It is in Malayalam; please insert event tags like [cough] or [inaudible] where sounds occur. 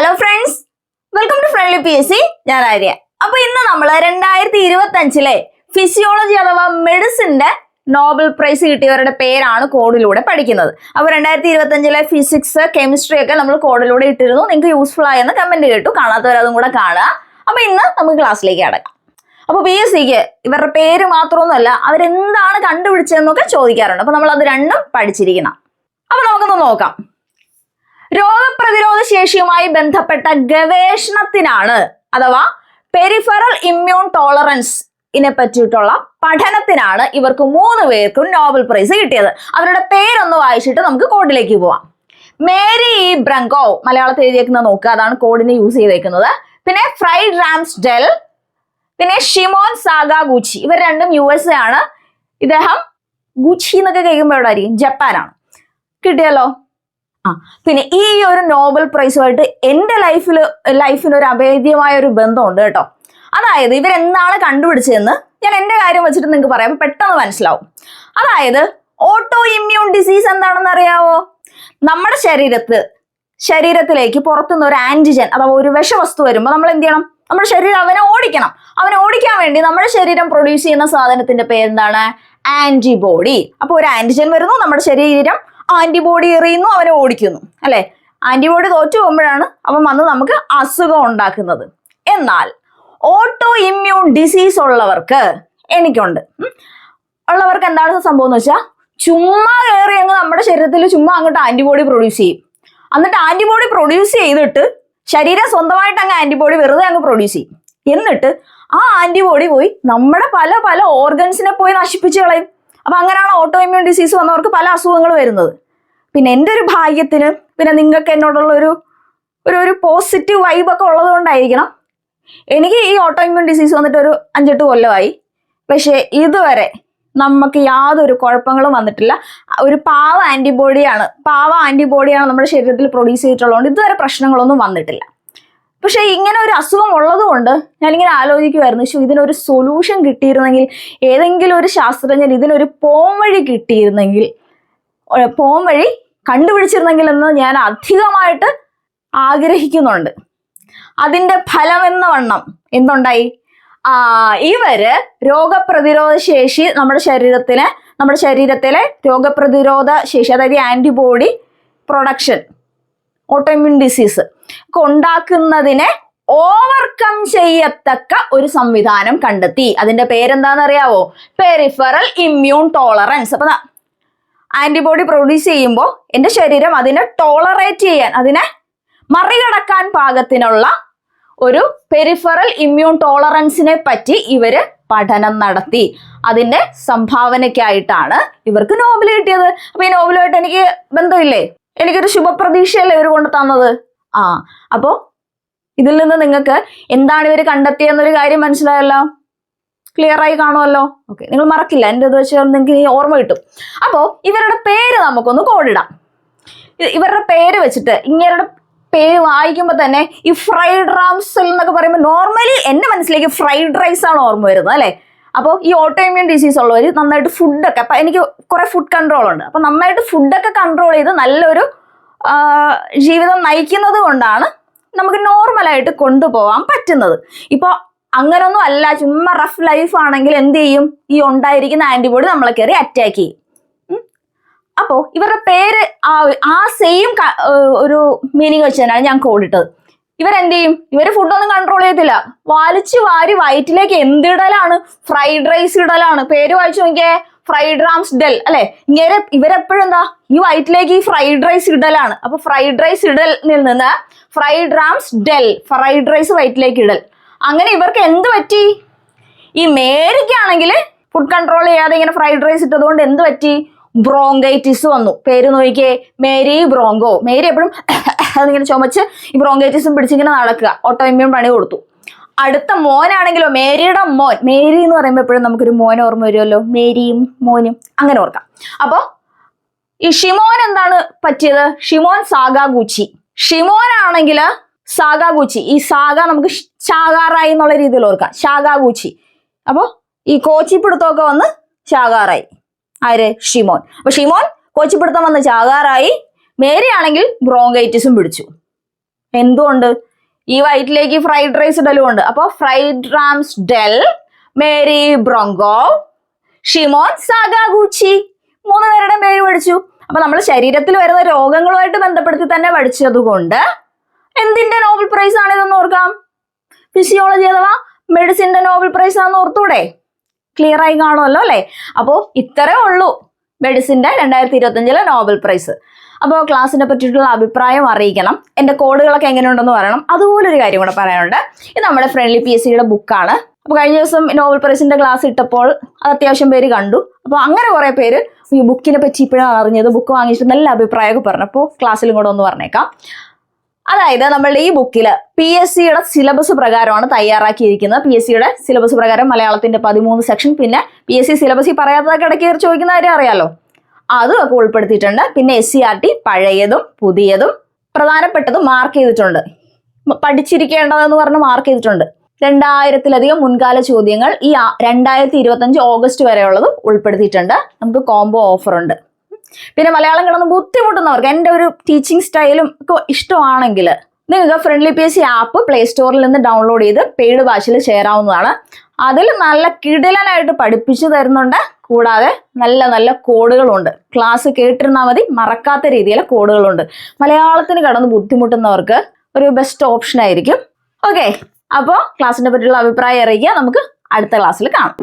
Hello friends welcome to friendly P S C ഞാൻ ആര്യ. അപ്പൊ ഇന്ന് നമ്മൾ രണ്ടായിരത്തി ഇരുപത്തി അഞ്ചിലെ ഫിസിയോളജി അഥവാ മെഡിസിന്റെ നോബൽ പ്രൈസ് കിട്ടിയവരുടെ പേരാണ് കോഡിലൂടെ പഠിക്കുന്നത്. അപ്പൊ രണ്ടായിരത്തി ഇരുപത്തി അഞ്ചിലെ ഫിസിക്സ് കെമിസ്ട്രി ഒക്കെ നമ്മൾ കോഡിലൂടെ ഇട്ടിരുന്നു. നിങ്ങൾക്ക് യൂസ്ഫുൾ ആയെന്ന് കമന്റ് കേട്ടു. കാണാത്തവർ അതും കൂടെ കാണുക. അപ്പൊ ഇന്ന് നമുക്ക് ക്ലാസ്സിലേക്ക് അടക്കാം അപ്പൊ പി എസ് സിക്ക് ഇവരുടെ പേര് മാത്രമൊന്നുമല്ല അവരെന്താണ് കണ്ടുപിടിച്ചതെന്നൊക്കെ ചോദിക്കാറുണ്ട്. അപ്പൊ നമ്മൾ അത് രണ്ടും പഠിച്ചിരിക്കണം. അപ്പൊ നമുക്കൊന്ന് നോക്കാം. രോഗപ്രതിരോധ ശേഷിയുമായി ബന്ധപ്പെട്ട ഗവേഷണത്തിനാണ് അഥവാ പെരിഫറൽ ഇമ്മ്യൂൺ ടോളറൻസ് ഇതിനെ പറ്റിയിട്ടുള്ള പഠനത്തിനാണ് ഇവർക്ക് മൂന്ന് പേർക്കും നോബൽ പ്രൈസ് കിട്ടിയത്. അവരുടെ പേരൊന്ന് വായിച്ചിട്ട് നമുക്ക് കോഡിലേക്ക് പോവാം. മേരി ഇ ബ്രങ്കോ മലയാളത്തിൽ എഴുതിയേക്കുന്നത് നോക്കുക. അതാണ് കോഡിന് യൂസ് ചെയ്തേക്കുന്നത്. പിന്നെ ഫ്രൈഡ് റാംസ് ഡെൽ പിന്നെ ഷിമോൻ സാഗ ഗുച്ചി. ഇവർ രണ്ടും യു എസ് എ ആണ്. ഇദ്ദേഹം ഗുച്ചി എന്നൊക്കെ കേൾക്കുമ്പോൾ എവിടെ ആയിരിക്കും ജപ്പാനാണ്. കിട്ടിയല്ലോ? ആ പിന്നെ ഈ ഒരു നോബൽ പ്രൈസുമായിട്ട് എന്റെ ലൈഫിൽ ലൈഫിന് ഒരു അഭേദ്യമായ ഒരു ബന്ധമുണ്ട് കേട്ടോ. അതായത് ഇവരെന്താണ് കണ്ടുപിടിച്ചതെന്ന് ഞാൻ എന്റെ കാര്യം വെച്ചിട്ട് നിങ്ങൾക്ക് പറയാം. പെട്ടെന്ന് മനസ്സിലാവും. അതായത് ഓട്ടോ ഇമ്മ്യൂൺ ഡിസീസ് എന്താണെന്ന് അറിയാവോ? നമ്മുടെ ശരീരത്ത് ശരീരത്തിലേക്ക് പുറത്തുനിന്ന് ഒരു ആന്റിജൻ അഥവാ ഒരു വിഷവസ്തു വരുമ്പോൾ നമ്മൾ എന്ത് ചെയ്യണം? നമ്മുടെ ശരീരം അവനെ ഓടിക്കണം. അവനെ ഓടിക്കാൻ വേണ്ടി നമ്മുടെ ശരീരം പ്രൊഡ്യൂസ് ചെയ്യുന്ന സാധനത്തിന്റെ പേരെന്താണ്? ആന്റിബോഡി അപ്പോൾ ഒരു ആന്റിജൻ വരുന്നു നമ്മുടെ ശരീരം ആന്റിബോഡി എറിയുന്നു അവനെ ഓടിക്കുന്നു. അല്ലെ? ആന്റിബോഡി തോറ്റു പോകുമ്പോഴാണ് അവൻ വന്ന് നമുക്ക് അസുഖം ഉണ്ടാക്കുന്നത്. എന്നാൽ ഓട്ടോ ഇമ്മ്യൂൺ ഡിസീസ് ഉള്ളവർക്ക് എനിക്കുണ്ട്. ഉള്ളവർക്ക് എന്താണ് സംഭവം എന്ന് വെച്ചാൽ ചുമ്മാ കയറി അങ്ങ് നമ്മുടെ ശരീരത്തിൽ ചുമ്മാ അങ്ങോട്ട് ആന്റിബോഡി പ്രൊഡ്യൂസ് ചെയ്യും. എന്നിട്ട് ആന്റിബോഡി പ്രൊഡ്യൂസ് ചെയ്തിട്ട് ശരീരം സ്വന്തമായിട്ട് അങ്ങ് ആന്റിബോഡി വെറുതെ അങ്ങ് പ്രൊഡ്യൂസ് ചെയ്യും. എന്നിട്ട് ആ ആന്റിബോഡി പോയി നമ്മുടെ പല പല ഓർഗൻസിനെ പോയി നശിപ്പിച്ച് കളയും. അപ്പൊ അങ്ങനെയാണ് ഓട്ടോ ഇമ്മ്യൂൺ ഡിസീസ് വന്നവർക്ക് പല അസുഖങ്ങൾ വരുന്നത്. പിന്നെ എന്റെ ഒരു ഭാഗ്യത്തിന് പിന്നെ നിങ്ങൾക്ക് എന്നോടുള്ള ഒരു ഒരു ഒരു പോസിറ്റീവ് വൈബൊക്കെ ഉള്ളത് കൊണ്ടായിരിക്കണം. എനിക്ക് ഈ ഓട്ടോ ഇമ്മ്യൂൺ ഡിസീസ് വന്നിട്ട് ഒരു അഞ്ചെട്ട് കൊല്ലമായി. പക്ഷേ ഇതുവരെ നമുക്ക് യാതൊരു കുഴപ്പങ്ങളും വന്നിട്ടില്ല. ഒരു പാവ ആന്റിബോഡിയാണ് പാവ ആന്റിബോഡിയാണ് നമ്മുടെ ശരീരത്തിൽ പ്രൊഡ്യൂസ് ചെയ്തിട്ടുള്ളതുകൊണ്ട് ഇതുവരെ പ്രശ്നങ്ങളൊന്നും വന്നിട്ടില്ല. പക്ഷേ ഇങ്ങനെ ഒരു അസുഖം ഉള്ളതുകൊണ്ട് ഞാനിങ്ങനെ ആലോചിക്കുമായിരുന്നു പക്ഷേ ഇതിനൊരു സൊല്യൂഷൻ കിട്ടിയിരുന്നെങ്കിൽ ഏതെങ്കിലും ഒരു ശാസ്ത്രജ്ഞൻ ഇതിനൊരു പോംവഴി കിട്ടിയിരുന്നെങ്കിൽ പോംവഴി കണ്ടുപിടിച്ചിരുന്നെങ്കിൽ എന്ന് ഞാൻ അധികമായിട്ട് ആഗ്രഹിക്കുന്നുണ്ട്. അതിന്റെ എന്ന വണ്ണം എന്തുണ്ടായി? ഇവർ രോഗപ്രതിരോധ ശേഷി നമ്മുടെ ശരീരത്തിന് നമ്മുടെ ശരീരത്തിലെ രോഗപ്രതിരോധ ശേഷി അതായത് ആന്റിബോഡി പ്രൊഡക്ഷൻ ഓട്ടോമ്യൂൺ ഡിസീസ് ഉണ്ടാക്കുന്നതിനെ ഓവർകം ചെയ്യത്തക്ക ഒരു സംവിധാനം കണ്ടെത്തി. അതിന്റെ പേരെന്താന്ന് അറിയാവോ പെരിഫറൽ ഇമ്മ്യൂൺ ടോളറൻസ് അപ്പൊ ആന്റിബോഡി പ്രൊഡ്യൂസ് ചെയ്യുമ്പോൾ എന്റെ ശരീരം അതിനെ ടോളറേറ്റ് ചെയ്യാൻ അതിനെ മറികടക്കാൻ പാകത്തിനുള്ള ഒരു പെരിഫറൽ ഇമ്മ്യൂൺ ടോളറൻസിനെ പറ്റി ഇവർ പഠനം നടത്തി. അതിന്റെ സംഭാവനയ്ക്കായിട്ടാണ് ഇവർക്ക് നോബൽ കിട്ടിയത്. അപ്പൊ ഈ നോബലുമായിട്ട് എനിക്ക് ബന്ധമില്ലേ? എനിക്കൊരു ശുഭപ്രതീക്ഷയല്ലേ ഇവർ കൊണ്ട് തന്നത്? ആ അപ്പോ ഇതിൽ നിന്ന് നിങ്ങൾക്ക് എന്താണ് ഇവർ കണ്ടെത്തിയെന്നൊരു കാര്യം മനസ്സിലായല്ലോ? ക്ലിയർ ആയി കാണുമല്ലോ? ഓക്കെ നിങ്ങൾ മറക്കില്ല എന്റെ ഇത് നിങ്ങൾക്ക് ഈ ഓർമ്മ കിട്ടും. അപ്പോൾ ഇവരുടെ പേര് നമുക്കൊന്ന് കോഡിടാം ഇവരുടെ പേര് വെച്ചിട്ട് ഇങ്ങനെ പേര് വായിക്കുമ്പോൾ തന്നെ ഈ ഫ്രൈഡ് റാംസൽ എന്നൊക്കെ പറയുമ്പോൾ നോർമലി എന്റെ മനസ്സിലേക്ക് ഫ്രൈഡ് റൈസ് ആണ് ഓർമ്മ വരുന്നത് അല്ലേ? അപ്പോൾ ഈ ഓട്ടോ ഇമ്മ്യൂൺ ഡിസീസ് ഉള്ളവർ നന്നായിട്ട് ഫുഡൊക്കെ അപ്പം എനിക്ക് കുറെ ഫുഡ് കൺട്രോൾ ഉണ്ട്. അപ്പം നന്നായിട്ട് ഫുഡൊക്കെ കൺട്രോൾ ചെയ്ത് നല്ലൊരു ജീവിതം നയിക്കുന്നത് കൊണ്ടാണ് നമുക്ക് നോർമലായിട്ട് കൊണ്ടുപോകാൻ പറ്റുന്നത്. ഇപ്പോൾ അങ്ങനൊന്നും അല്ല ചുമ്മാ റഫ് ലൈഫ് ആണെങ്കിൽ എന്ത് ചെയ്യും? ഈ ഉണ്ടായിരിക്കുന്ന ആന്റിബോഡി നമ്മളെ കയറി അറ്റാക്ക് ചെയ്യും. അപ്പോൾ അപ്പോ ഇവരുടെ പേര് ആ സെയിം ഒരു മീനിങ് വെച്ച് തന്നെയാണ് ഞാൻ കോഡിട്ടത് ഇവരെന്ത് ചെയ്യും? ഇവർ ഫുഡൊന്നും കൺട്രോൾ ചെയ്യത്തില്ല. വലിച്ചു വാരി വയറ്റിലേക്ക് എന്തിടലാണ് ഫ്രൈഡ് റൈസ് ഇടലാണ്. പേര് വായിച്ചു നോക്കിയേ. ഫ്രൈഡ് റാംസ് ഡെൽ അല്ലെ? ഇങ്ങനെ ഇവരെപ്പോഴും എന്താ ഈ വയറ്റിലേക്ക് ഈ ഫ്രൈഡ് റൈസ് ഇടലാണ്. അപ്പൊ ഫ്രൈഡ് റൈസ് ഇടലിൽ നിന്ന് Fred Ramsdell fried rice വയറ്റിലേക്ക് ഇടൽ. അങ്ങനെ ഇവർക്ക് എന്ത് പറ്റി? ഈ മേരിക്കാണെങ്കിൽ ഫുഡ് കൺട്രോൾ ചെയ്യാതെ ഇങ്ങനെ ഫ്രൈഡ് റൈസ് ഇട്ടതുകൊണ്ട് എന്ത് പറ്റി? ബ്രോങ്കൈറ്റിസ് വന്നു. പേര് നോക്കിയേ. മേരി ബ്രോങ്കോ മേരി എപ്പോഴും [coughs] അതിങ്ങനെ ചുമച്ച് ഈ ബ്രോങ്കൈറ്റിസും പിടിച്ചിങ്ങനെ നടക്കുക. ഓട്ടോ ഇമ്മ്യൂൺ പണി കൊടുത്തു. അടുത്ത മോനാണെങ്കിലോ മേരിയുടെ മോൻ. മേരി എന്ന് പറയുമ്പോൾ എപ്പോഴും നമുക്കൊരു മോൻ ഓർമ്മ വരുമല്ലോ. മേരിയും മോനും. അങ്ങനെ ഓർക്കാം. അപ്പോൾ ഈ ഷിമോൻ എന്താണ് പറ്റിയത്? ഷിമോൻ സാഗാഗൂച്ചി. ഷിമോൻ ആണെങ്കിൽ സാഗാഗൂച്ചി. ഈ സാഗ നമുക്ക് ചാകാറായി എന്നുള്ള രീതിയിൽ ഓർക്കാം. ശാഗാഗൂച്ചി. അപ്പോൾ ഈ കോച്ചിപ്പിടുത്തമൊക്കെ വന്ന് ശാകാറായി ആര്? ഷിമോൻ. അപ്പൊ ഷിമോൻ കോച്ചിപ്പിടുത്തം വന്ന് ചാകാറായി. മേരി ആണെങ്കിൽ ബ്രോങ്കൈറ്റിസും പിടിച്ചു. എന്തുകൊണ്ട്? ഈ വൈറ്റിലേക്ക് ഫ്രൈഡ് റൈസ് ഇടലും ഉണ്ട് അപ്പോൾ Fred Ramsdell Mary Brunkow Shimon Sakaguchi മൂന്ന് പേരുടെ പേര് പഠിച്ചു. അപ്പൊ നമ്മൾ ശരീരത്തിൽ വരുന്ന രോഗങ്ങളുമായിട്ട് ബന്ധപ്പെടുത്തി തന്നെ പഠിച്ചതുകൊണ്ട് എന്തിന്റെ നോബൽ പ്രൈസ് ആണ് ഇതെന്ന് ഓർക്കാം? ഫിസിയോളജി അഥവാ മെഡിസിന്റെ നോബൽ പ്രൈസ് ആണെന്ന് ഓർത്തൂടെ? ക്ലിയർ ആയി കാണുമല്ലോ അല്ലേ? അപ്പോൾ ഇത്രേ ഉള്ളൂ മെഡിസിന്റെ രണ്ടായിരത്തി ഇരുപത്തഞ്ചിലെ നോബൽ പ്രൈസ് അപ്പോൾ ക്ലാസ്സിനെ പറ്റിയിട്ടുള്ള അഭിപ്രായം അറിയിക്കണം. എന്റെ കോഡുകളൊക്കെ എങ്ങനെയുണ്ടെന്ന് പറയണം. അതുപോലെ ഒരു കാര്യം കൂടെ പറയാനുണ്ട്. ഇത് നമ്മുടെ ഫ്രണ്ട്ലി പി എസ് സിയുടെ ബുക്കാണ് അപ്പോൾ കഴിഞ്ഞ ദിവസം നോവൽ പ്രൈസിന്റെ ക്ലാസ് ഇട്ടപ്പോൾ അത് അത്യാവശ്യം പേര് കണ്ടു. അപ്പോൾ അങ്ങനെ കുറേ പേര് ഈ ബുക്കിനെ പറ്റി ഇപ്പോഴാണ് അറിഞ്ഞത് ബുക്ക് വാങ്ങിച്ചിട്ട് നല്ല അഭിപ്രായമൊക്കെ പറഞ്ഞു അപ്പോൾ ക്ലാസ്സിലും കൂടെ ഒന്ന് പറഞ്ഞേക്കാം. അതായത് നമ്മളുടെ ഈ ബുക്കിൽ പി എസ് സിയുടെ സിലബസ് പ്രകാരമാണ് തയ്യാറാക്കിയിരിക്കുന്നത്. പി എസ് സിയുടെ സിലബസ് പ്രകാരം മലയാളത്തിന്റെ പതിമൂന്ന് സെക്ഷൻ പിന്നെ പി എസ് സി സിലബസ് ഈ പറയാത്തതൊക്കെ ഇടയ്ക്ക് ചോദിക്കുന്ന കാര്യം അറിയാലോ? അതും ഒക്കെ ഉൾപ്പെടുത്തിയിട്ടുണ്ട്. പിന്നെ എസ് സി ആർ ടി പഴയതും പുതിയതും പ്രധാനപ്പെട്ടതും മാർക്ക് ചെയ്തിട്ടുണ്ട്. പഠിച്ചിരിക്കേണ്ടതെന്ന് പറഞ്ഞ് മാർക്ക് ചെയ്തിട്ടുണ്ട്. രണ്ടായിരത്തിലധികം മുൻകാല ചോദ്യങ്ങൾ ഈ രണ്ടായിരത്തി ഇരുപത്തഞ്ച് ഓഗസ്റ്റ് വരെയുള്ളതും ഉൾപ്പെടുത്തിയിട്ടുണ്ട്. നമുക്ക് കോംബോ ഓഫർ ഉണ്ട്. പിന്നെ മലയാളം കിടന്ന് ബുദ്ധിമുട്ടുന്നവർക്ക് എന്റെ ഒരു ടീച്ചിങ് സ്റ്റൈലും ഒക്കെ ഇഷ്ടമാണെങ്കിൽ നിങ്ങൾക്ക് friendly P S C app play സ്റ്റോറിൽ നിന്ന് ഡൗൺലോഡ് ചെയ്ത് പെയ്ഡ് ഭാഷയിൽ ചേരാവുന്നതാണ്. അതിൽ നല്ല കിടിലനായിട്ട് പഠിപ്പിച്ചു തരുന്നുണ്ട്. കൂടാതെ നല്ല നല്ല കോഡുകളുണ്ട്. ക്ലാസ് കേട്ടിരുന്നാൽ മതി മറക്കാത്ത രീതിയിലെ കോഡുകളുണ്ട്. മലയാളത്തിന് കടന്ന് ബുദ്ധിമുട്ടുന്നവർക്ക് ഒരു ബെസ്റ്റ് ഓപ്ഷൻ ആയിരിക്കും. ഓക്കെ അപ്പോൾ ക്ലാസ്സിനെ പറ്റിയുള്ള അഭിപ്രായം അറിയിക്കുക. നമുക്ക് അടുത്ത ക്ലാസ്സിൽ കാണാം.